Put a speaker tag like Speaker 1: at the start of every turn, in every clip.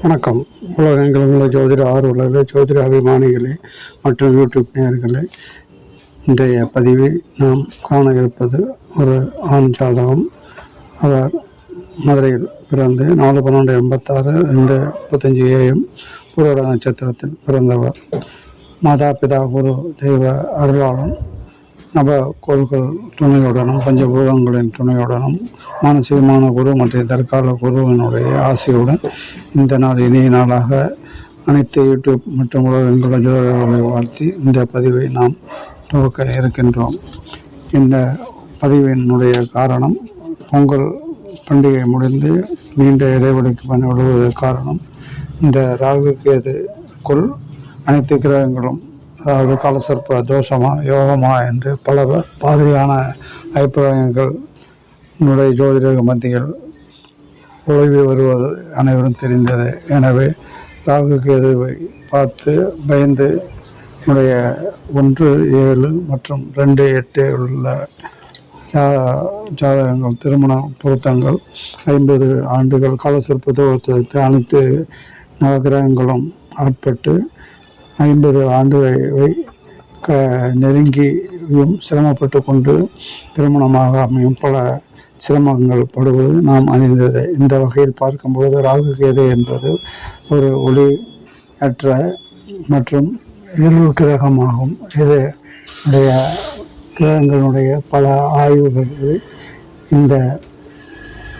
Speaker 1: வணக்கம். உலகெங்கிலும் உள்ள ஜோதிட ஆர்வலர்களே ஜோதிட அபிமானிகளே மற்றும் யூடியூப் நேயர்களே இன்றைய பதிவில் நாம் காண இருப்பது ஒரு ஆண் ஜாதகம். அவர் மதுரையில் பிறந்து நாலு பன்னெண்டு எண்பத்தாறு ரெண்டு முப்பத்தஞ்சு ஏஎம் புரோட நட்சத்திரத்தில் பிறந்தவர். மாதா பிதா குரு தெய்வ அருளாளன் நவ கோள்கள் துணையுடனும் பஞ்சபூதங்களின் துணையுடனும் மானசீகமான குரு மற்றும் தற்கால குருவினுடைய ஆசையுடன் இந்த நாள் இனிய நாளாக அனைத்து யூடியூப் மற்றும் உலகங்கள ஜோதிடர்களை வாழ்த்தி இந்த பதிவை நாம் துவக்க இருக்கின்றோம். இந்த பதிவினுடைய காரணம் பொங்கல் பண்டிகை முடிந்து நீண்ட இடைவெளிக்கு பண்ணி விடுவதற்கு காரணம் இந்த ராகு கேதுக்குள் அனைத்து கிரகங்களும் காலசர்ப்ப தோஷமா யோகமா என்று பல பாதிரியான அபிப்பிராயங்கள் என்னுடைய ஜோதிட மத்தியில் உழவி வருவது அனைவரும் தெரிந்தது. எனவே ராகு கேதுவை பார்த்து பயந்து என்னுடைய ஒன்று ஏழு மற்றும் ரெண்டு எட்டு உள்ள ஜா- ஜாதகங்கள் திருமண பொருத்தங்கள் ஐம்பது ஆண்டுகள் காலசர்ப்ப அனைத்து நவகிரகங்களும் ஆட்பட்டு ஐம்பது ஆண்டுகளை க நெருங்கியும் சிரமப்பட்டு கொண்டு திருமணமாக அமையும் பல சிரமங்கள் படுவது நாம் அறிந்தது இந்த வகையில் பார்க்கும்போது ராகு கேது என்பது ஒரு ஒளி அற்ற மற்றும் இருள் கிரகமாகும். இது உடைய கிரகங்களுடைய பல ஆய்வுகள் இந்த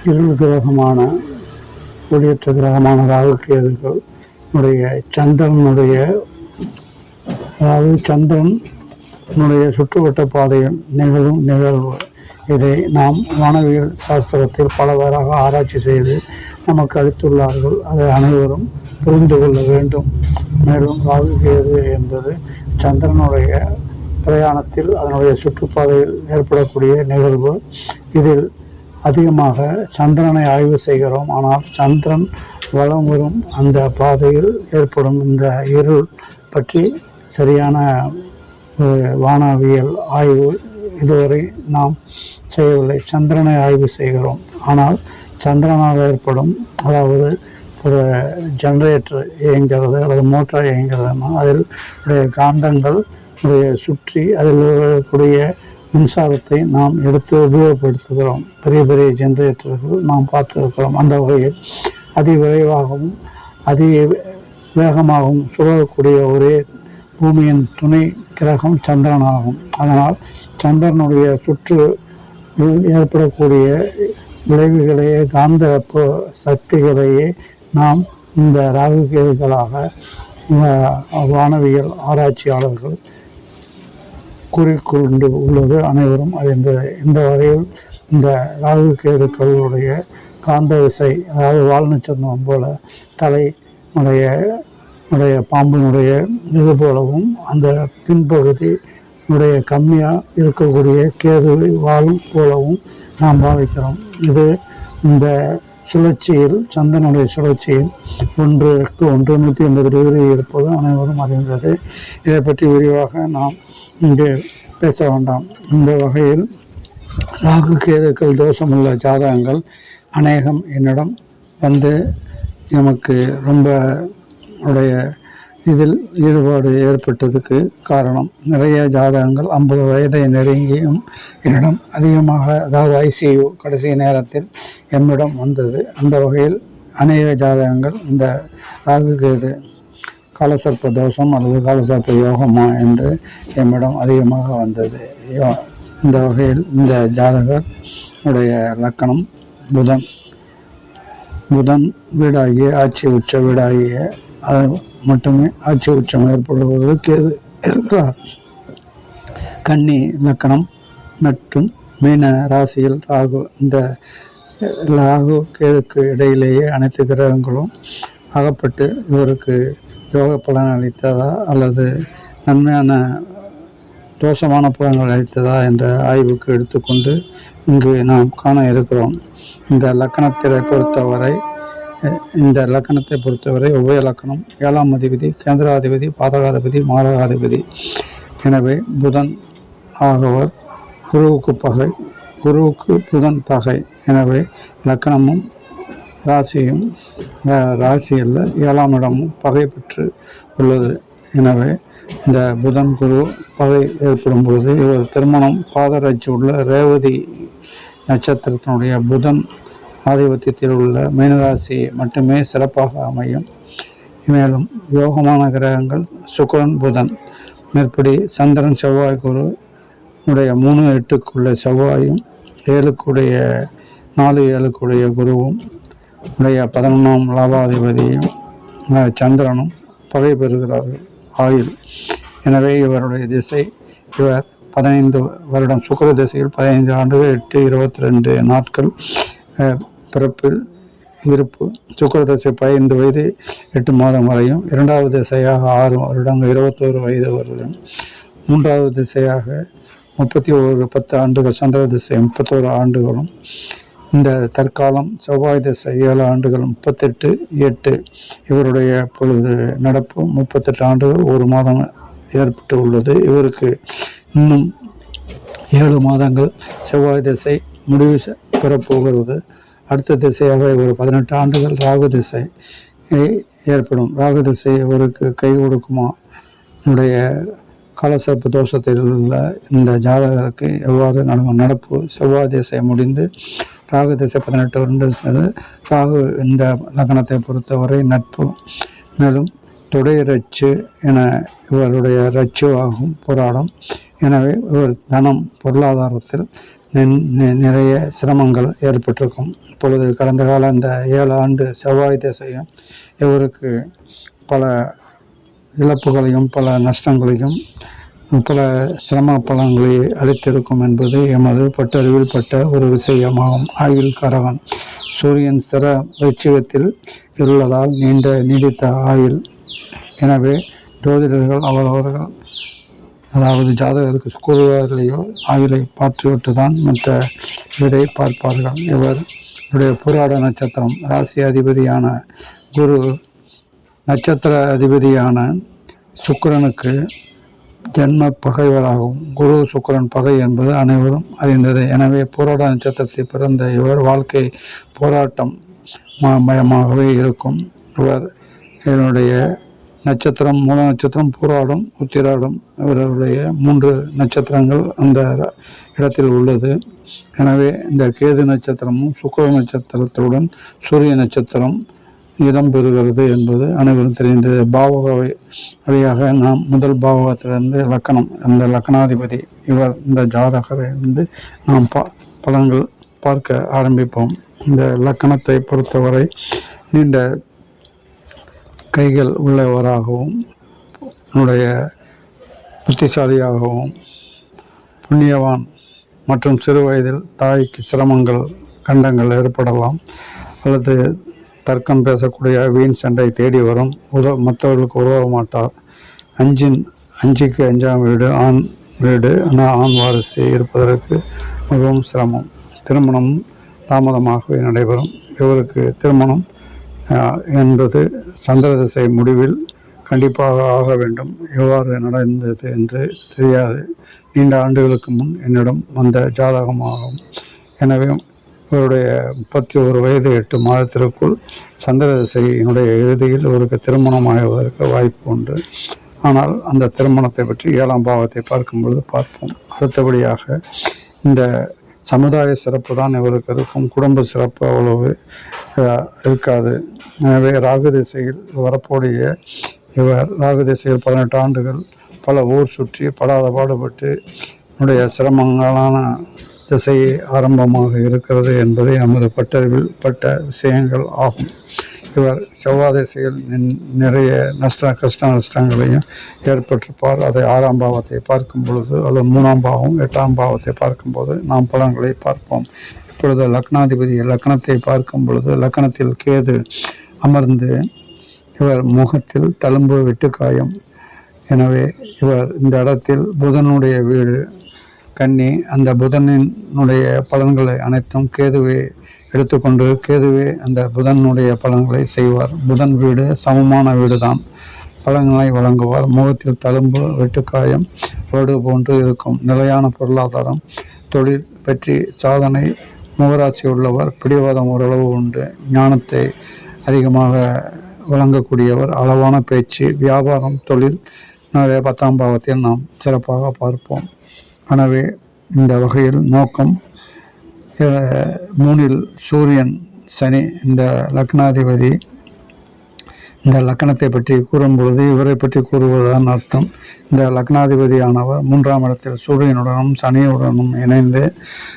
Speaker 1: இருள் கிரகமான ஒளியற்ற கிரகமான ராகு கேதுகள் உடைய சந்திரனுடைய அதாவது சந்திரனுடைய சுற்றுவட்ட பாதையில் நிகழும் நிகழ்வு. இதை நாம் வானவியல் சாஸ்திரத்தில் பலவாறாக ஆராய்ச்சி செய்து நமக்கு அளித்துள்ளார்கள். அதை அனைவரும் புரிந்து கொள்ள வேண்டும். மேலும் ராகு கேது என்பது சந்திரனுடைய பிரயாணத்தில் அதனுடைய சுற்றுப்பாதையில் ஏற்படக்கூடிய நிகழ்வு. இதில் அதிகமாக சந்திரனை ஆய்வு செய்கிறோம். ஆனால் சந்திரன் வளம் வரும் அந்த பாதையில் ஏற்படும் இந்த இருள் பற்றி சரியான வானவியல் ஆய்வு இதுவரை நாம் செய்யவில்லை. சந்திரனை ஆய்வு செய்கிறோம். ஆனால் சந்திரனால் ஏற்படும் அதாவது ஒரு ஜென்ரேட்டர் இயங்கிறது அல்லது மோட்டார் இயங்கிறதுனா அதில் உடைய காந்தங்கள் உடைய சுற்றி அதில் இருக்கக்கூடிய மின்சாரத்தை நாம் எடுத்து உபயோகப்படுத்துகிறோம். பெரிய பெரிய ஜென்ரேட்டர்கள் நாம் பார்த்துருக்கிறோம் அந்த வகையில். அதி விரைவாகவும் அதி வேகமாகவும் சுழலக்கூடிய ஒரே பூமியின் துணை கிரகம் சந்திரன் ஆகும் அதனால் சந்திரனுடைய சுற்று ஏற்படக்கூடிய விளைவுகளையே காந்த சக்திகளையே நாம் இந்த ராகு கேதுகளாக வானவியல் ஆராய்ச்சியாளர்கள் கூறிக்கொண்டு உள்ளது அனைவரும் அறிந்தது இந்த வகையில் இந்த ராகு கேதுக்களுடைய காந்த விசை அதாவது வால் நட்சத்திரம் போல தலை உடைய பாம்பினுடைய இது போலவும் அந்த பின்பகுதி உடைய கம்மியாக இருக்கக்கூடிய கேதுவை வாழும் போலவும் நாம் பாவிக்கிறோம். இது இந்த சுழற்சியில் சந்தனுடைய சுழற்சியில் ஒன்று எட்டு ஒன்று நூற்றி எண்பது டிகிரி இருப்பது அனைவரும் அறிந்தது. இதை பற்றி விரிவாக நாம் இங்கே பேச வேண்டாம். இந்த வகையில் ராகு கேதுக்கள் தோஷமுள்ள ஜாதகங்கள் அநேகம் என்னிடம் வந்து எமக்கு ரொம்ப உடைய இதில் ஈடுபாடு ஏற்பட்டதுக்கு காரணம். நிறைய ஜாதகங்கள் ஐம்பது வயதை நெருங்கியும் என்னிடம் அதிகமாக அதாவது ஐசியு கடைசி நேரத்தில் என்னிடம் வந்தது. அந்த வகையில் அநேக ஜாதகங்கள் இந்த ராகு கேது காலசர்ப்ப தோஷம் அல்லது காலசர்ப்ப யோகமா என்று என்னிடம் அதிகமாக வந்தது. யோ- இந்த வகையில் இந்த ஜாதகர் உடைய லக்கணம் புதன். புதன் வீடாகிய ஆட்சி உச்ச வீடாகிய அது மட்டுமே ஆட்சி உச்சம் ஏற்படுவதற்கு கேது இருக்கிறார் கன்னி லக்கணம் மற்றும் மீன ராசியில் ராகு இந்த ராகு கேதுக்கு இடையிலேயே அனைத்து கிரகங்களும் அகப்பட்டு இவருக்கு யோக பலன் அளித்ததா அல்லது நன்மையான தோஷமான பலன்கள் அளித்ததா என்ற ஆய்வுக்கு எடுத்துக்கொண்டு இங்கு நாம் காண இருக்கிறோம். இந்த லக்கணத்தை பொறுத்தவரை இந்த லக்கணத்தை பொறுத்தவரை ஒவ்வொரு லக்கணம் ஏழாம் அதிபதி கேந்திராதிபதி பாதகாதிபதி மாரகாதிபதி. எனவே புதன் ஆகவர். குருவுக்கு பகை. குருவுக்கு புதன் பகை. எனவே லக்கணமும் ராசியும் ராசியில் ஏழாம் இடமும் பகை பெற்று உள்ளது. எனவே இந்த புதன் குரு பகை ஏற்படும் பொழுது இவர் திருமணம் பாதராட்சி உள்ள ரேவதி நட்சத்திரத்தினுடைய புதன் ஆதிபத்தியத்தில் உள்ள மீனராசி மட்டுமே சிறப்பாக அமையும். மேலும் யோகமான கிரகங்கள் சுக்கரன் புதன். மேற்படி சந்திரன் செவ்வாய் குரு. உடைய மூணு எட்டுக்குள்ள செவ்வாயும் ஏழுக்குடைய நாலு ஏழுக்குடைய குருவும். உடைய பதினொன்றாம் லாபாதிபதியும் சந்திரனும் பகை பெறுகிறார்கள். ஆயுள். எனவே இவருடைய திசை இவர் பதினைந்து வருடம் சுக்கர திசையில் பதினைந்து ஆண்டுகள் எட்டு இருபத்தி ரெண்டு நாட்கள் பிறப்பில் இருப்பு சுக்கர திசை பதினைந்து வயது எட்டு மாதம் வரையும். இரண்டாவது திசையாக ஆறு வருடங்கள் இருபத்தோரு வயது வரையும் மூன்றாவது திசையாக முப்பத்தி ஒரு பத்து ஆண்டுகள் சந்திர திசை முப்பத்தோரு ஆண்டுகளும். இந்த தற்காலம் செவ்வாய் திசை ஏழு ஆண்டுகள் முப்பத்தெட்டு எட்டு. இவருடைய பொழுது நடப்பு முப்பத்தெட்டு ஆண்டுகள் ஒரு மாதம் ஏற்பட்டு உள்ளது. இவருக்கு இன்னும் ஏழு மாதங்கள் செவ்வாய் திசை முடிவு செ- பெறப்போகிறது. அடுத்த திசையாக இவர் பதினெட்டு ஆண்டுகள் ராகு திசை ஏற்படும். ராகு திசை இவருக்கு கை கொடுக்குமா? உடைய காலசிறப்பு தோஷத்தில் உள்ள இந்த ஜாதகருக்கு எவ்வாறு நட- நடப்பு? செவ்வாய் திசை முடிந்து ராகு திசை பதினெட்டு வருண்டு ராகு இந்த லக்னத்தை பொறுத்தவரை நட்பு மேலும் தொடை ரச்சு என இவருடைய ரச்சு ஆகும் போராடும் எனவே இவர் தனம் பொருளாதாரத்தில் நிறைய சிரமங்கள் ஏற்பட்டிருக்கும். இப்பொழுது கடந்த கால அந்த ஏழு ஆண்டு செவ்வாய் திசையும் இவருக்கு பல இழப்புகளையும் பல நஷ்டங்களையும் பல சிரம பலன்களை அளித்திருக்கும் என்பது எமது பட்டறிவில் பட்ட ஒரு விஷயமாகும். ஆயுள் கரகன் சூரியன் சிற விருச்சிகத்தில் இருளதால் நீண்ட நீடித்த ஆயுள். எனவே ஜோதிடர்கள் அவரவர்கள் அதாவது ஜாதகருக்கு கூறுவார்களையோ ஆயுளை பார்த்துவிட்டு தான் மற்ற இதை பார்ப்பார்கள். இவர் இவருடைய புராட நட்சத்திரம் ராசி அதிபதியான குரு நட்சத்திர அதிபதியான சுக்கிரனுக்கு ஜென்ம பகைவராகும் குரு சுக்கரன் பகை என்பது அனைவரும் அறிந்தது. எனவே போராட நட்சத்திரத்தில் பிறந்த இவர் வாழ்க்கை போராட்டம் ம- மயமாகவே இருக்கும். இவர் என்னுடைய நட்சத்திரம் மூல நட்சத்திரம் பூராடும் உத்திராடும் இவர்களுடைய மூன்று நட்சத்திரங்கள் அந்த இடத்தில் உள்ளது. எனவே இந்த கேது நட்சத்திரமும் சுக்கர நட்சத்திரத்துடன் சூரிய நட்சத்திரம் இடம் பெறுகிறது என்பது அனைவரும் தெரிந்தது பாவக வழியாக நாம் முதல் பாவகத்திலிருந்து லக்கணம் அந்த லக்கணாதிபதி இவர் இந்த ஜாதகரை வந்து நாம் பா பலன்கள் பார்க்க ஆரம்பிப்போம். இந்த லக்கணத்தை பொறுத்தவரை நீண்ட கைகள் உள்ளவராகவும் என்னுடைய புத்திசாலியாகவும் புண்ணியவான் மற்றும் சிறு வயதில் தாய்க்கு சிரமங்கள் கண்டங்கள் ஏற்படலாம். அல்லது தர்க்கம் பேசக்கூடிய வீண் சண்டை தேடி வரும். உத மற்றவர்களுக்கு உதவ மாட்டார் அஞ்சின் அஞ்சுக்கு அஞ்சாம் வீடு ஆண் வீடு ஆனால் ஆண் வாரிசு இருப்பதற்கு மிகவும் சிரமம். திருமணம் தாமதமாகவே நடைபெறும். இவருக்கு திருமணம் என்பது சந்திர திசை முடிவில் கண்டிப்பாக ஆக வேண்டும். எவ்வாறு நடந்தது என்று தெரியாது. நீண்ட ஆண்டுகளுக்கு முன் என்னிடம் வந்த ஜாதகமாகும். எனவே இவருடைய முப்பத்தி ஒரு வயது எட்டு மாதத்திற்குள் சந்திர திசையினுடைய இறுதியில் இவருக்கு திருமணமாகுவதற்கு வாய்ப்பு உண்டு. ஆனால் அந்த திருமணத்தை பற்றி ஏழாம் பாவத்தை பார்க்கும் பொழுது பார்ப்போம். அடுத்தபடியாக இந்த சமுதாய சிறப்பு தான் இவருக்கு இருக்கும். குடும்ப சிறப்பு அவ்வளவு இருக்காது. எனவே ராகு திசையில் வரக்கூடிய இவர் ராகு திசையில் பதினெட்டு ஆண்டுகள் பல ஊர் சுற்றி படாத பாடுபட்டு என்னுடைய சிரமங்களான திசை ஆரம்பமாக இருக்கிறது என்பதை நமது பட்டறிவில் பட்ட விஷயங்கள் ஆகும். இவர் செவ்வாதேசிகள் நின்- நிறைய நஷ்ட கஷ்ட நஷ்டங்களையும் ஏற்பட்டிருப்பார். அதை ஆறாம் பாவத்தை பார்க்கும் பொழுது அல்லது மூணாம் பாவம் எட்டாம் பாவத்தை பார்க்கும்போது நாம் பலன்களை பார்ப்போம். இப்பொழுது லக்னாதிபதி லக்னத்தை பார்க்கும் பொழுது லக்னத்தில் கேது அமர்ந்து இவர் முகத்தில் தழும்பு வெட்டுக்காயம் எனவே இவர் இந்த இடத்தில் புதனுடைய வீடு கன்னி அந்த புதனினுடைய பலன்களை அனைத்தும் கேதுவே எடுத்துக்கொண்டு கேதுவே அந்த புதனுடைய பலன்களை செய்வார். புதன் வீடு சமமான வீடு தான் பழங்களை வழங்குவார். முகத்தில் தழும்பு வெட்டுக்காயம் வடு போன்று இருக்கும். நிலையான பொருளாதாரம் தொழில் பற்றி சாதனை முகராசி உள்ளவர் பிடிவாதம் ஓரளவு உண்டு. ஞானத்தை அதிகமாக வழங்கக்கூடியவர். அளவான பேச்சு வியாபாரம் தொழில். நிறைய பத்தாம் பாவத்தில் நாம் சிறப்பாக பார்ப்போம். எனவே இந்த வகையில் நோக்கம் மூணில் சூரியன் சனி இந்த லக்னாதிபதி இந்த லக்கணத்தை பற்றி கூறும் பொழுது இவரை பற்றி கூறுவதுதான் அர்த்தம். இந்த லக்னாதிபதியானவர் மூன்றாம் இடத்தில் சூரியனுடனும் சனியுடனும் இணைந்து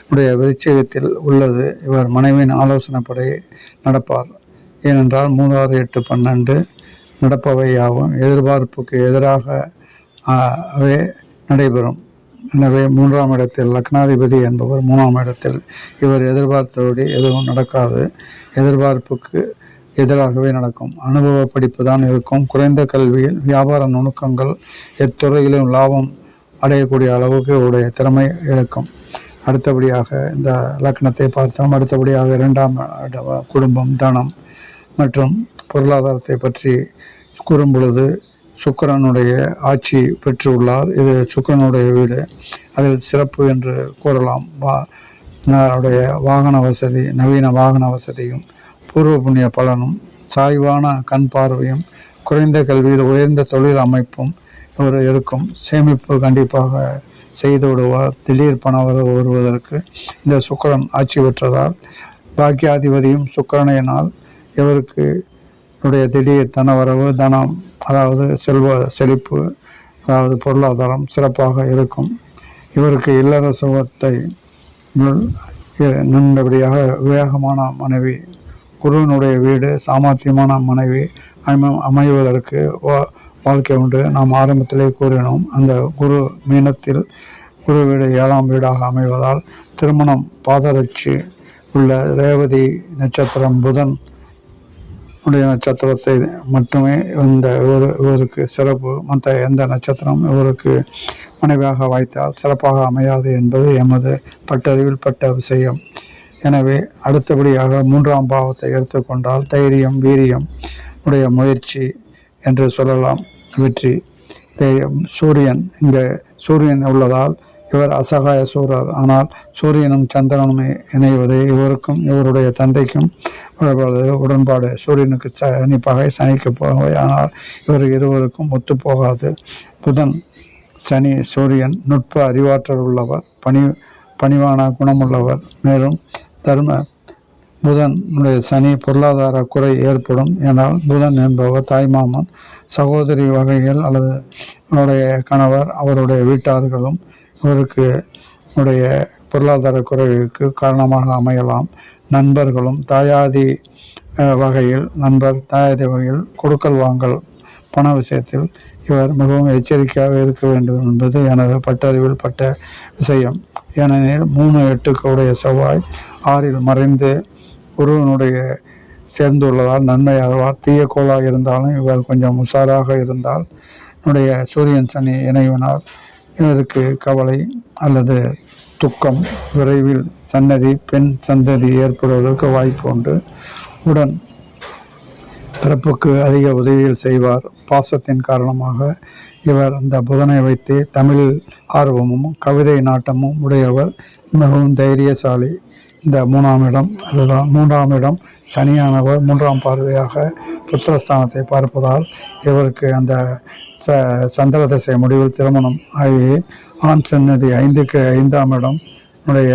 Speaker 1: உடைய விருச்சகத்தில் உள்ளது. இவர் மனைவியின் ஆலோசனைப்படி நடப்பார். ஏனென்றால் மூணாறு எட்டு பன்னெண்டு நடப்பவையாகவும் எதிர்பார்ப்புக்கு எதிராக நடைபெறும். எனவே மூன்றாம் இடத்தில் லக்னாதிபதி என்பவர் மூணாம் இடத்தில். இவர் எதிர்பார்த்தபடி எதுவும் நடக்காது. எதிர்பார்ப்புக்கு எதிராகவே நடக்கும். அனுபவ படிப்பு தான் இருக்கும். குறைந்த கல்வியில் வியாபார நுணுக்கங்கள் எத்துறையிலும் லாபம் அடையக்கூடிய அளவுக்கு உடைய திறமை இருக்கும். அடுத்தபடியாக இந்த லக்னத்தை பார்த்தோம். அடுத்தபடியாக இரண்டாம் குடும்பம் தனம் மற்றும் பொருளாதாரத்தை பற்றி கூறும் பொழுது சுக்கிரனுடைய ஆட்சி பெற்றுள்ளார். இது சுக்கிரனுடைய வீடு. அதில் சிறப்பு என்று கூறலாம். வா அவருடைய வாகன வசதி நவீன வாகன வசதியும் பூர்வ புண்ணிய பலனும் சாய்வான கண் பார்வையும் குறைந்த கல்வியில் உயர்ந்த தொழில் அமைப்பும் இவர் இருக்கும். சேமிப்பு கண்டிப்பாக செய்து விடுவார். திடீர் பண வருவதற்கு இந்த சுக்கிரன் ஆட்சி பெற்றதால் பாக்கியாதிபதியும் சுக்கரனையினால் இவருக்கு உடைய திடீர் தனவரவு தனம் அதாவது செல்வ செழிப்பு அதாவது பொருளாதாரம் சிறப்பாக இருக்கும். இவருக்கு இல்லற சுகத்தை நின்றபடியாக வேகமான மனைவி குருவினுடைய வீடு சாமர்த்தியமான மனைவி அமை அமைவதற்கு வா வாழ்க்கை உண்டு நாம் ஆரம்பத்திலே கூறினோம். அந்த குரு மீனத்தில் குரு வீடு ஏழாம் வீடாக அமைவதால் திருமணம் பாதரட்சி உள்ள ரேவதி நட்சத்திரம் புதன் உடைய நட்சத்திரத்தை மட்டுமே இந்த இவர் இவருக்கு சிறப்பு மற்ற எந்த நட்சத்திரம் இவருக்கு மனைவியாக வாய்த்தால் சிறப்பாக அமையாது என்பது எமது பட்டறிவில் பட்ட விஷயம். எனவே அடுத்தபடியாக மூன்றாம் பாவத்தை எடுத்துக்கொண்டால் தைரியம் வீரியம் உடைய முயற்சி என்று சொல்லலாம். வெற்றி. தைரியம். சூரியன். இங்கே சூரியன் உள்ளதால் இவர் அசகாய சூரர். ஆனால் சூரியனும் சந்திரனும் இணைவது இவருக்கும் இவருடைய தந்தைக்கும் உடன்பாடு. சூரியனுக்கு சனி பகை சனிக்கு போகவை ஆனால் இவர் இருவருக்கும் ஒத்து போகாது புதன் சனி சூரியன் நுட்ப அறிவாற்றல் உள்ளவர் பணி பணிவான குணமுள்ளவர். மேலும் தர்ம புதனுடைய சனி பொருளாதார குறை ஏற்படும். ஏனால் புதன் என்பவர் தாய்மாமன் சகோதரி வகைகள் அல்லது அவருடைய கணவர் அவருடைய வீட்டார்களும் இவருக்கு உடைய பொருளாதார குறைவுக்கு காரணமாக அமையலாம். நண்பர்களும் தாயாதி வகையில் நண்பர் தாயாதி வகையில் கொடுக்கல் வாங்கல் பண விஷயத்தில் இவர் மிகவும் எச்சரிக்கையாக இருக்க வேண்டும் என்பது எனது பட்டறிவில் பட்ட விஷயம். ஏனெனில் மூணு எட்டுக்கு உடைய செவ்வாய் ஆறில் மறைந்து குருவனுடைய சேர்ந்துள்ளதால் நன்மையாகவார் தீய கோளாக இருந்தாலும் இவர் கொஞ்சம் உஷாராக இருந்தால் என்னுடைய சூரியன் சனி இணைவினால் இவருக்கு கவலை அல்லது துக்கம். விரைவில் சன்னதி பெண் சந்ததி ஏற்படுவதற்கு வாய்ப்பு உண்டு. உடன் பிறப்புக்கு அதிக உதவிகள் செய்வார். பாசத்தின் காரணமாக இவர் அந்த புதனை வைத்து தமிழில் ஆர்வமும் கவிதை நாட்டமும் உடையவர். மிகவும் தைரியசாலி இந்த மூணாம் இடம் அதுதான் மூன்றாம் இடம் சனியானவர் மூன்றாம் பார்வையாக புத்திரஸ்தானத்தை பார்ப்பதால் இவருக்கு அந்த ச சந்திர தசை முடிவில் திருமணம் ஆகி ஆண் சன்னதி ஐந்துக்கு ஐந்தாம் இடம். உடைய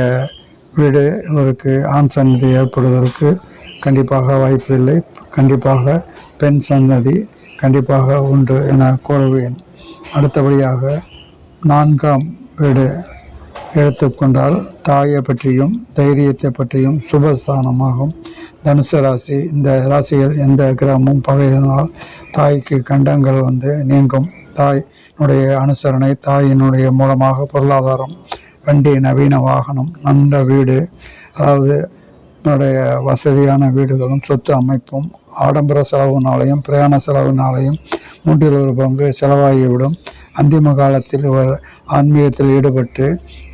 Speaker 1: வீடு இவருக்கு ஆண் சன்னதி ஏற்படுவதற்கு கண்டிப்பாக வாய்ப்பு இல்லை. கண்டிப்பாக பெண் சன்னதி கண்டிப்பாக உண்டு என கூறுவேன். அடுத்தபடியாக நான்காம் வீடு எடுத்துக்கொண்டால் தாயை பற்றியும் தைரியத்தை பற்றியும் சுபஸ்தானமாகும். தனுசு ராசி இந்த ராசியில் எந்த கிரகமும் பகையினால் தாய்க்கு கண்டங்கள் வந்து நீங்கும். தாயினுடைய அனுசரணை தாயினுடைய மூலமாக பொருளாதாரம் வண்டி நவீன வாகனம் நல்ல வீடு அதாவது என்னுடைய வசதியான வீடுகளும் சொத்து அமைப்பும் ஆடம்பர செலவுனாலையும் பிரயாண செலவுனாலையும் மூன்றில் ஒரு பங்கு செலவாகிவிடும். அந்திம காலத்தில் இவர் ஆன்மீகத்தில் ஈடுபட்டு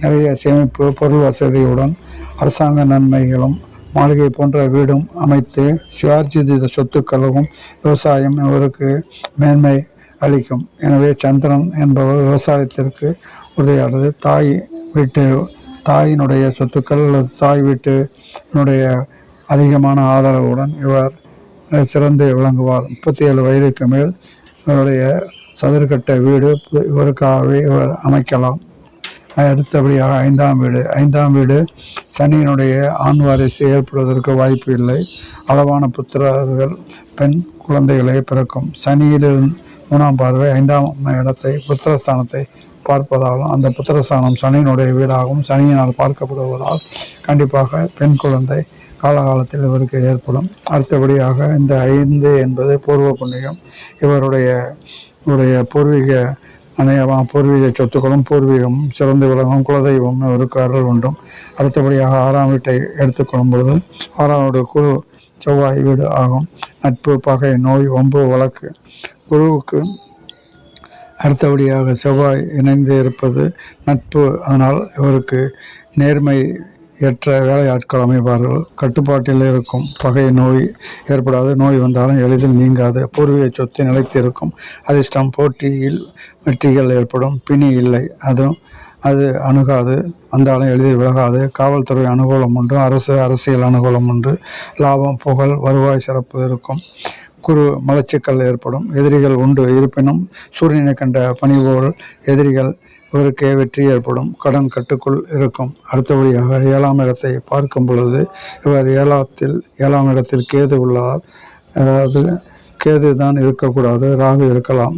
Speaker 1: நிறைய சேமிப்பு பொருள் வசதியுடன் அரசாங்க நன்மைகளும் மாளிகை போன்ற வீடும் அமைத்து சுயார்ஜித சொத்துக்களும் விவசாயம் இவருக்கு மேன்மை அளிக்கும். எனவே சந்திரன் என்பவர் விவசாயத்திற்கு உரையாடுது தாய் வீட்டு தாயினுடைய சொத்துக்கள் அல்லது தாய் வீட்டினுடைய அதிகமான ஆதரவுடன் இவர் சிறந்து விளங்குவார். முப்பத்தி ஏழு வயதுக்கு மேல் இவருடைய சதுரக்கட்ட வீடு இவருக்காகவே இவர் அமைக்கலாம். அடுத்தபடியாக ஐந்தாம் வீடு. ஐந்தாம் வீடு சனியினுடைய ஆண் வாரிசு ஏற்படுவதற்கு வாய்ப்பு இல்லை. அளவான புத்திரர்கள் பெண் குழந்தைகளே பிறக்கும். சனியிலிருந்து மூணாம் பார்வை ஐந்தாம் இடத்தை புத்திரஸ்தானத்தை பார்ப்பதாலும் அந்த புத்திரஸ்தானம் சனியினுடைய வீடாகவும் சனியினால் பார்க்கப்படுவதால் கண்டிப்பாக பெண் குழந்தை காலகாலத்தில் இவருக்கு ஏற்படும். அடுத்தபடியாக இந்த ஐந்து என்பது பூர்வ புண்ணியம். இவருடைய உடைய பூர்வீக அநேகமாக பூர்வீக சொத்துக்களும் பூர்வீகம் சிறந்து விளங்கும் குலதெய்வம் ஒரு அருள் உண்டும் அடுத்தபடியாக ஆறாம் வீட்டை எடுத்துக்கொள்ளும் பொழுது ஆறாம் வீடு குரு செவ்வாய் வீடு ஆகும். நட்பு பகை நோய் வம்பு வழக்கு. குருவுக்கு அடுத்தபடியாக செவ்வாய் இணைந்து இருப்பது நட்பு. அதனால் இவருக்கு நேர்மை ஏற்ற வேலையாட்கள் அமைப்பார்கள். கட்டுப்பாட்டில் இருக்கும் பகை நோய் ஏற்படாது. நோய் வந்தாலும் எளிதில் நீங்காது. பூர்வீக சொத்து நிலைத்து இருக்கும் அதிர்ஷ்டம் போட்டியில் வெற்றிகள் ஏற்படும். பிணி இல்லை. அதுவும் அது அணுகாது. வந்தாலும் எளிதில் விலகாது. காவல்துறை அனுகூலம் உண்டு. அரசு அரசியல் அனுகூலம் உண்டு. லாபம் புகழ் வருவாய் சிறப்பு இருக்கும். குறு மலச்சிக்கல் ஏற்படும். எதிரிகள் உண்டு. இருப்பினும் சூரியனை கண்ட பணிபோல் எதிரிகள் இவருக்கே வெற்றி ஏற்படும். கடன் கட்டுக்குள் இருக்கும். அடுத்தபடியாக ஏழாம் இடத்தை பார்க்கும் பொழுது இவர் ஏழாத்தில் ஏழாம் இடத்தில் கேது உள்ளார். அதாவது கேது தான் இருக்கக்கூடாது ராகு இருக்கலாம்.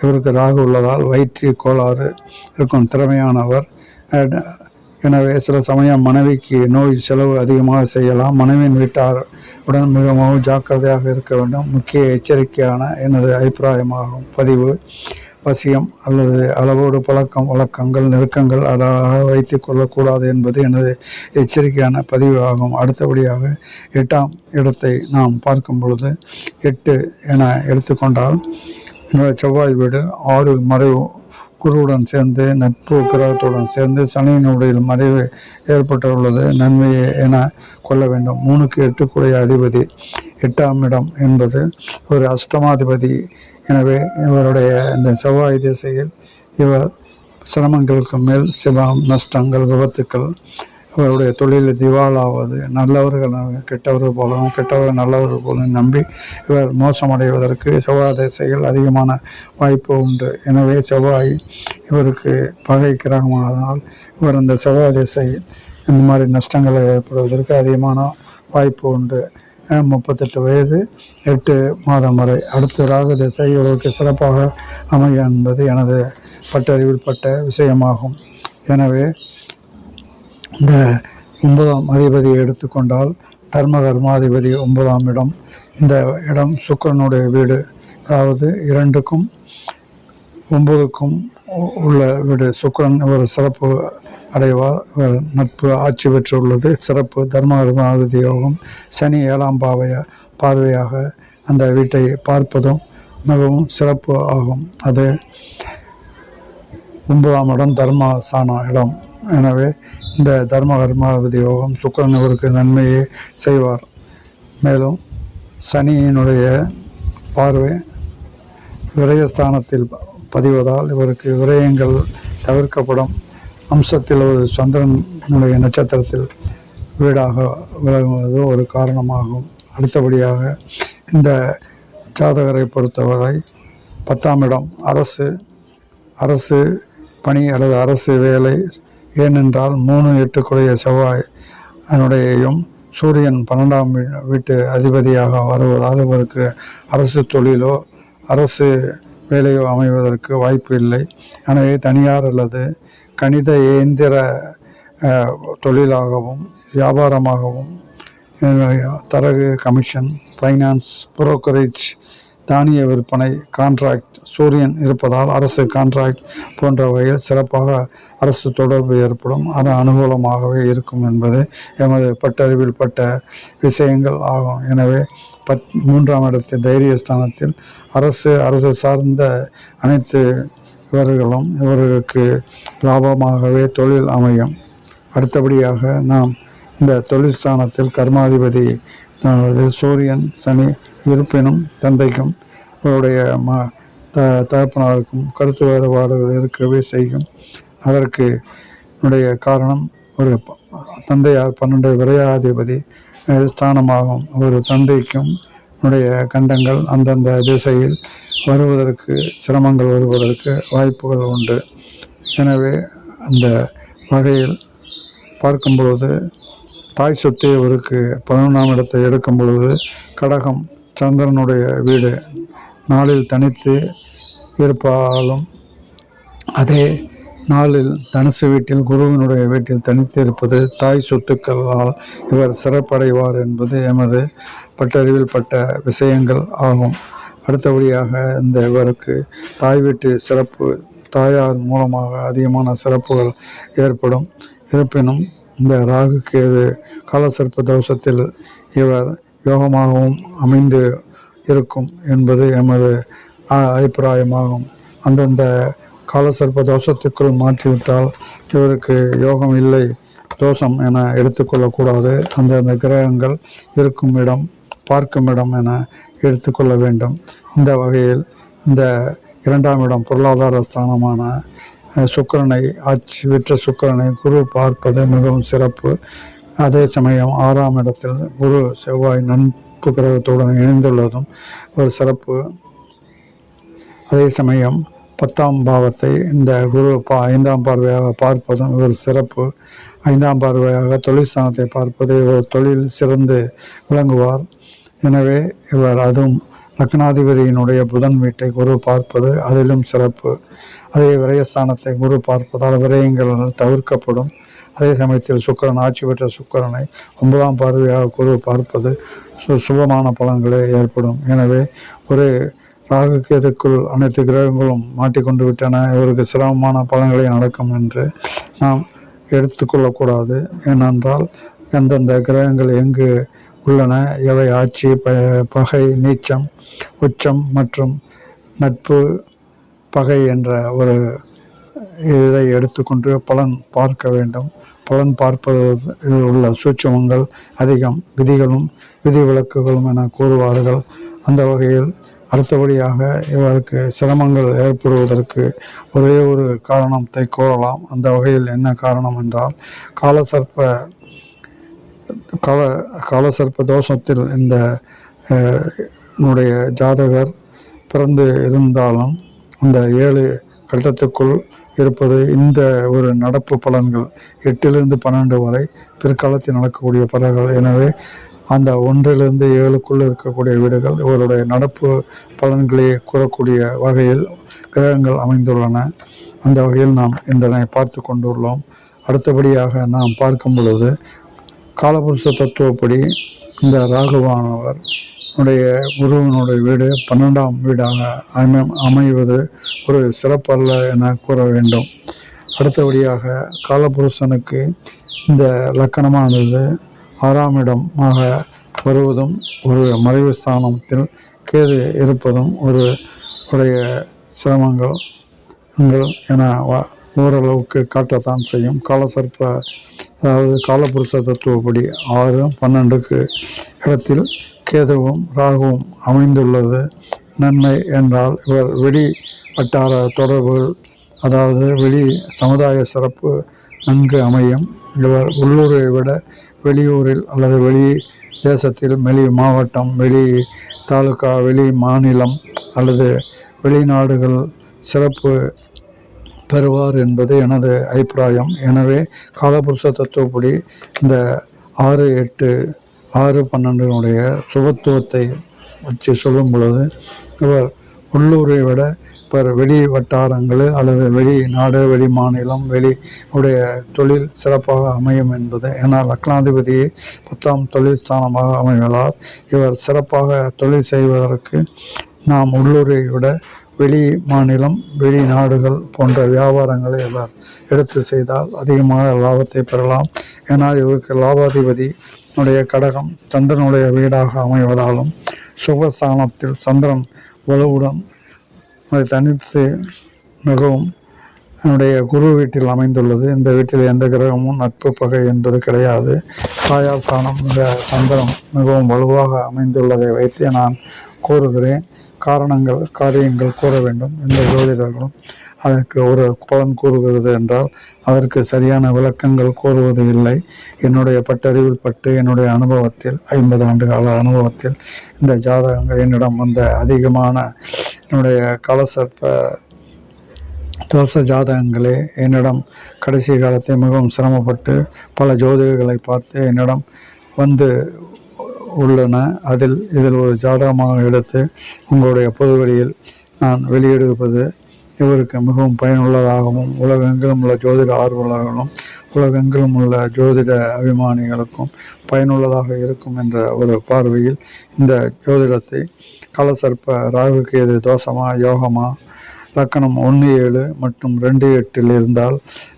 Speaker 1: இவருக்கு ராகு உள்ளதால் வயிற்று கோளாறு இருக்கும். திறமையானவர். எனவே சில சமயம் மனைவிக்கு நோய் செலவு அதிகமாக செய்யலாம். மனைவியின் வீட்டார் உடன் மிகவும் ஜாக்கிரதையாக இருக்க வேண்டும். முக்கிய எச்சரிக்கையான எனது அபிப்பிராயமாகும். பதிவு வசியம் அல்லது அளவோடு பழக்கம் வழக்கங்கள் நெருக்கங்கள் அதாக வைத்து கொள்ளக்கூடாது என்பது எனது எச்சரிக்கையான பதிவு ஆகும் அடுத்தபடியாக எட்டாம் இடத்தை நாம் பார்க்கும் பொழுது எட்டு என எடுத்துக்கொண்டால் செவ்வாய் வீடு ஆறு மறைவு குருவுடன் சேர்ந்து நட்பு கிரகத்துடன் சேர்ந்து சனியினுடைய மறைவு ஏற்பட்டுள்ளது. நன்மையே என கொள்ள வேண்டும். மூணுக்கு எட்டுக்குடைய அதிபதி எட்டாம் இடம் என்பது ஒரு அஷ்டமாதிபதி. எனவே இவருடைய இந்த செவ்வாய் திசையில் இவர் சிரமங்களுக்கு மேல் சில நஷ்டங்கள் விபத்துக்கள் இவருடைய தொழில் திவாலாவது நல்லவர்கள் கெட்டவர்கள் போலவும் கெட்டவர்கள் நல்லவர்கள் போலவும் நம்பி இவர் மோசமடைவதற்கு செவ்வாய் திசையில் அதிகமான வாய்ப்பு உண்டு. எனவே செவ்வாய் இவருக்கு பகை கிரகமானதனால் இவர் இந்த செவ்வாய் திசையில் இந்த மாதிரி நஷ்டங்களை ஏற்படுவதற்கு அதிகமான வாய்ப்பு உண்டு. முப்பத்தெட்டு வயது எட்டு மாதம் வரை. அடுத்து ராகு திசை இவருக்கு சிறப்பாக அமைய என்பது எனது பட்டறிவில் பட்ட விஷயமாகும். எனவே இந்த ஒன்பதாம் அதிபதியை எடுத்துக்கொண்டால் தர்ம கர்மாதிபதி ஒன்பதாம் இடம். இந்த இடம் சுக்கரனுடைய வீடு. அதாவது இரண்டுக்கும் ஒன்பதுக்கும் உள்ள வீடு. சுக்கரன் ஒரு சிறப்பு அடைவார் நட்பு ஆட்சி பெற்றுள்ளது. சிறப்பு தர்ம யோகம் சனி ஏழாம் பாவைய பார்வையாக அந்த வீட்டை பார்ப்பதும் மிகவும் சிறப்பு ஆகும். அது ஒன்பதாம் இடம் தர்மசான இடம். எனவே இந்த தர்ம கர்மாதிபதி யோகம் சுக்கரன் இவருக்கு நன்மையை செய்வார். மேலும் சனியினுடைய பார்வை விரயஸ்தானத்தில் பதிவதால் இவருக்கு விரயங்கள் தவிர்க்கப்படும். அம்சத்தில் ஒரு சந்திரனுடைய நட்சத்திரத்தில் வீடாக விளங்குவது ஒரு காரணமாகும். அடுத்தபடியாக இந்த ஜாதகரை பொறுத்தவரை பத்தாம் இடம் அரசு. அரசு பணி அல்லது அரசு வேலை. ஏனென்றால் மூணு எட்டுக்குடைய செவ்வாய் அதனுடையும் சூரியன் பன்னெண்டாம் வீட்டு அதிபதியாக வருவதால் இவருக்கு அரசு தொழிலோ அரசு வேலையோ அமைவதற்கு வாய்ப்பு இல்லை. எனவே தனியார் அல்லது கணித இயந்திர தொழிலாகவும் வியாபாரமாகவும் தரகு கமிஷன் ஃபைனான்ஸ் புரோக்கரேஜ் தானிய விற்பனை கான்ட்ராக்ட் சூரியன் இருப்பதால் அரசு கான்ட்ராக்ட் போன்ற வகையில் சிறப்பாக அரசு தொடர்பு ஏற்படும் அது அனுகூலமாகவே இருக்கும் என்பது எமது பட்டறிவில் பட்ட விஷயங்கள் ஆகும். எனவே பத் மூன்றாம் இடத்தில் தைரியஸ்தானத்தில் அரசு அரசு சார்ந்த அனைத்து இவர்களும் இவர்களுக்கு லாபமாகவே தொழில் அமையும். அடுத்தபடியாக நாம் இந்த தொழில் ஸ்தானத்தில் கர்மாதிபதி அதாவது சூரியன் சனி இருப்பினும் தந்தைக்கும் இவருடைய ம த தகப்பனாருக்கும் கருத்து வேறுபாடுகள் இருக்கவே செய்யும். அதற்கு உடைய காரணம் ஒரு தந்தையார் பன்னெண்டு விரையாதிபதி ஸ்தானமாகும். ஒரு தந்தைக்கும் உடைய கண்டங்கள் அந்தந்த திசையில் வருவதற்கு சிரமங்கள் வருவதற்கு வாய்ப்புகள் உண்டு. எனவே அந்த வகையில் பார்க்கும் பொழுது தாய் சொத்து இவருக்கு பதினொன்றாம் இடத்தை எடுக்கும் பொழுது கடகம் சந்திரனுடைய வீடு நாளில் தனித்து இருப்பாலும் அதே நாளில் தனுசு வீட்டில் குருவினுடைய வீட்டில் தனித்து இருப்பது தாய் சொத்துக்களால் இவர் சிறப்படைவார் என்பது எமது பட்டறிவில் பட்ட விஷயங்கள் ஆகும். அடுத்தபடியாக இந்த இவருக்கு தாய் வீட்டு சிறப்பு தாயார் மூலமாக அதிகமான சிறப்புகள் ஏற்படும். இருப்பினும் இந்த ராகு கேது காலசர்ப்ப தோஷத்தில் இவர் யோகமாகவும் அமைந்து இருக்கும் என்பது எமது அபிப்பிராயமாகும். அந்தந்த காலசர்ப்ப தோஷத்துக்குள் மாற்றிவிட்டால் இவருக்கு யோகம் இல்லை தோஷம் என எடுத்துக்கொள்ளக்கூடாது. அந்தந்த கிரகங்கள் இருக்கும் இடம் பார்க்கும் இடம் என எடுத்துக்கொள்ள வேண்டும். இந்த வகையில் இந்த இரண்டாம் இடம் பொருளாதார ஸ்தானமான சுக்கரனை சுக்கிரனை ஆட்சி விற்ற சுக்கிரனை குரு பார்ப்பது மிகவும் சிறப்பு. அதே சமயம் ஆறாம் இடத்தில் குரு செவ்வாய் நட்பு கிரகத்துடன் இணைந்துள்ளதும் ஒரு சிறப்பு. அதே சமயம் பத்தாம் பாவத்தை இந்த குரு பா ஐந்தாம் பார்வையாக பார்ப்பதும் இவர் சிறப்பு. ஐந்தாம் பார்வையாக தொழில் ஸ்தானத்தை பார்ப்பது ஒரு தொழில் சிறந்து விளங்குவார். எனவே இவர் அதுவும் லக்னாதிபதியினுடைய புதன் வீட்டை குரு பார்ப்பது அதிலும் சிறப்பு. அதே விரயஸ்தானத்தை குரு பார்ப்பதால் விரயங்கள் தவிர்க்கப்படும். அதே சமயத்தில் சுக்கிரன் ஆட்சி பெற்ற சுக்கிரனை ஒன்பதாம் பார்வையாக குரு பார்ப்பது சு சுபமான பலன்களே ஏற்படும். எனவே ஒரு ராகு கேதுக்குள் அனைத்து கிரகங்களும் மாட்டிக்கொண்டு விட்டன. இவருக்கு சிரமமான பலன்களை நடக்கும் என்று நாம் எடுத்துக்கொள்ளக்கூடாது ஏனென்றால் எந்தெந்த கிரகங்கள் எங்கு உள்ளன எவை ஆட்சி ப பகை நீச்சம் உச்சம் மற்றும் நட்பு பகை என்ற ஒரு இதை எடுத்துக்கொண்டு பலன் பார்க்க வேண்டும். பலன் பார்ப்பதில் உள்ள சூட்சமங்கள் அதிகம். விதிகளும் விதிவிலக்குகளும் என கூறுவார்கள். அந்த வகையில் அடுத்தபடியாக இவருக்கு சிரமங்கள் ஏற்படுவதற்கு ஒரே ஒரு காரணத்தை கூறலாம் அந்த வகையில் என்ன காரணம் என்றால் காலசர்ப்ப கால காலசர்ப்ப தோஷத்தில் இந்த ஜாதகர் பிறந்து இருந்தாலும் இந்த ஏழு கட்டத்துக்குள் இருப்பது இந்த ஒரு நடப்பு பலன்கள் எட்டிலிருந்து பன்னெண்டு வரை பிற்காலத்தில் நடக்கக்கூடிய பலன்கள். எனவே அந்த ஒன்றிலிருந்து ஏழுக்குள்ளே இருக்கக்கூடிய வீடுகள் இவருடைய நடப்பு பலன்களை கூறக்கூடிய வகையில் கிரகங்கள் அமைந்துள்ளன. அந்த வகையில் நாம் இதனை பார்த்து கொண்டுள்ளோம். அடுத்தபடியாக நாம் பார்க்கும் பொழுது காலபுருஷ தத்துவப்படி இந்த ராகுவானவர் உடைய குருவனுடைய வீடு பன்னெண்டாம் வீடாக அமை அமைவது ஒரு சிறப்பல்ல என கூற வேண்டும். அடுத்தபடியாக காலபுருஷனுக்கு இந்த லக்கணமானது ஆறாம் இடமாக வருவதும் ஒரு மறைவு ஸ்தானத்தில் கேது இருப்பதும் ஒரு உடைய சிரமங்கள் என வ- ஓரளவுக்கு காட்டத்தான் செய்யும். காலசர்ப்ப அதாவது காலபுருஷ தத்துவப்படி ஆறு பன்னெண்டுக்கு இடத்தில் கேதுவும் ராகுவும் அமைந்துள்ளது. நன்மை என்றால் இவர் வெளி வட்டார தொடர்புகள் அதாவது வெளி சமுதாய சிறப்பு நன்கு அமையும். இவர் உள்ளூரை விட வெளியூரில் அல்லது வெளி தேசத்தில் வெளி மாவட்டம் வெளி தாலுகா வெளி மாநிலம் அல்லது வெளிநாடுகள் சிறப்பு பெறுவார் என்பது எனது அபிப்பிராயம். எனவே காலபுருஷ தத்துவப்படி இந்த ஆறு எட்டு ஆறு பன்னெண்டினுடைய சுபத்துவத்தை வச்சு சொல்லும் பொழுது இவர் உள்ளூரை விட இப்போ வெளி வட்டாரங்கள் அல்லது வெளி நாடு வெளி மாநிலம் வெளி உடைய தொழில் சிறப்பாக அமையும் என்பது. ஏன்னா லக்னாதிபதியை பத்தாம் தொழில் ஸ்தானமாக அமைவதால் இவர் சிறப்பாக தொழில் செய்வதற்கு நாம் உள்ளூரை விட வெளி மாநிலம் வெளிநாடுகள் போன்ற வியாபாரங்களை இவர் எடுத்து செய்தால் அதிகமாக லாபத்தை பெறலாம். ஏன்னா இவருக்கு லாபாதிபதி உடைய கடகம் சந்திரனுடைய வீடாக அமைவதாலும் சுகஸ்தானத்தில் சந்திரன் வலுவுடன் அதை தனித்து மிகவும் என்னுடைய குரு வீட்டில் அமைந்துள்ளது. இந்த வீட்டில் எந்த கிரகமும் நட்பு பகை என்பது கிடையாது. தாயார் ஸ்தானம் மிக சந்திரன் மிகவும் வலுவாக அமைந்துள்ளதை வைத்து நான் கூறுகிறேன். காரணங்கள் காரியங்கள் கூற வேண்டும். எந்த ஜோதிடர்களும் அதற்கு ஒரு பலன் கூறுகிறது என்றால் அதற்கு சரியான விளக்கங்கள் கூறுவது இல்லை. என்னுடைய பட்டறிவில் பட்டு என்னுடைய அனுபவத்தில் ஐம்பது ஆண்டு கால அனுபவத்தில் இந்த ஜாதகங்கள் என்னிடம் வந்த அதிகமான என்னுடைய கலசர்ப்ப தோஷ ஜாதகங்களே என்னிடம் கடைசி காலத்தில் மிகவும் சிரமப்பட்டு பல ஜோதிடர்களை பார்த்து என்னிடம் வந்து உள்ளன. அதில் இதில் ஒரு ஜாதகமாக எடுத்து உங்களுடைய பொதுவெளியில் நான் வெளியிடுவது இவருக்கு மிகவும் பயனுள்ளதாகவும் உலகெங்கிலும் உள்ள ஜோதிட ஆர்வலர்களும் உலகெங்கிலும் உள்ள ஜோதிட அபிமானிகளுக்கும் பயனுள்ளதாக இருக்கும் என்ற ஒரு பார்வையில் இந்த ஜோதிடத்தை கலசர்ப்ப ராகுக்கு எது தோஷமா யோகமா லக்கணம் ஒன்று ஏழு மற்றும் ரெண்டு எட்டில் இருந்தால்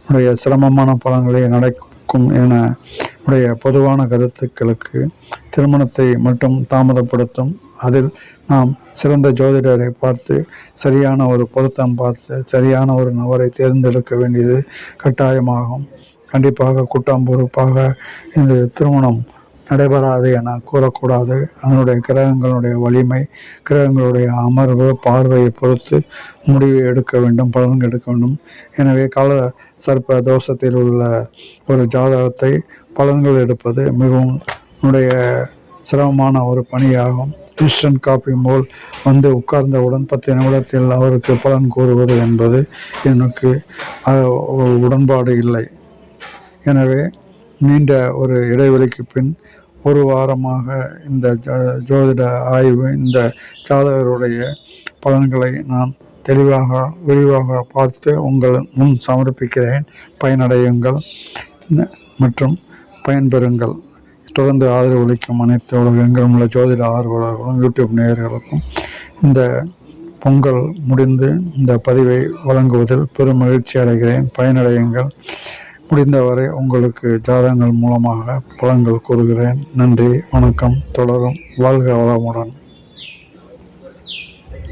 Speaker 1: உடைய சிரமமான பலன்களை நடக்கும் என உடைய பொதுவான கருத்துக்களுக்கு திருமணத்தை மட்டும் தாமதப்படுத்தும். அதில் நாம் சிறந்த ஜோதிடரை பார்த்து சரியான ஒரு பொருத்தம் பார்த்து சரியான ஒரு நபரை தேர்ந்தெடுக்க வேண்டியது கட்டாயமாகும். கண்டிப்பாக கூட்டம் பொறுப்பாக இந்த திருமணம் நடைபெறாது என கூறக்கூடாது. அதனுடைய கிரகங்களுடைய வலிமை கிரகங்களுடைய அமர்வு பார்வையை பொறுத்து முடிவு எடுக்க வேண்டும் பலன் எடுக்க வேண்டும். எனவே கால சர்ப்ப தோஷத்தில் உள்ள ஒரு ஜாதகத்தை பலன்கள் எடுப்பது மிகவும் உடைய சிரமமான ஒரு பணியாகும். இன்ஸ்டன்ட் காப்பி போல் வந்து உட்கார்ந்தவுடன் பத்து நிமிடத்தில் அவருக்கு பலன் கூறுவது என்பது எனக்கு உடன்பாடு இல்லை. எனவே நீண்ட ஒரு இடைவெளிக்கு பின் ஒரு வாரமாக இந்த ஜோ- ஜோதிட ஆய்வு இந்த ஜாதகருடைய பலன்களை நான் தெளிவாக விரிவாக பார்த்து உங்கள் முன் சமர்ப்பிக்கிறேன். பயனடையுங்கள். மற்றும் பயன்பெறுங்கள். தொடர்ந்து ஆதரவளிக்கும் அனைத்து உலகங்களும் உள்ள ஜோதிட ஆர்வலர்களும் யூடியூப் நேயர்களுக்கும் இந்த பொங்கல் முடிந்து இந்த பதிவை வழங்குவதில் பெரும் மகிழ்ச்சி அடைகிறேன். பயனடையுங்கள். முடிந்தவரை உங்களுக்கு ஜாதகங்கள் மூலமாக பலன்கள் கூறுகிறேன். நன்றி வணக்கம் தொடரும். வாழ்க வளமுடன்.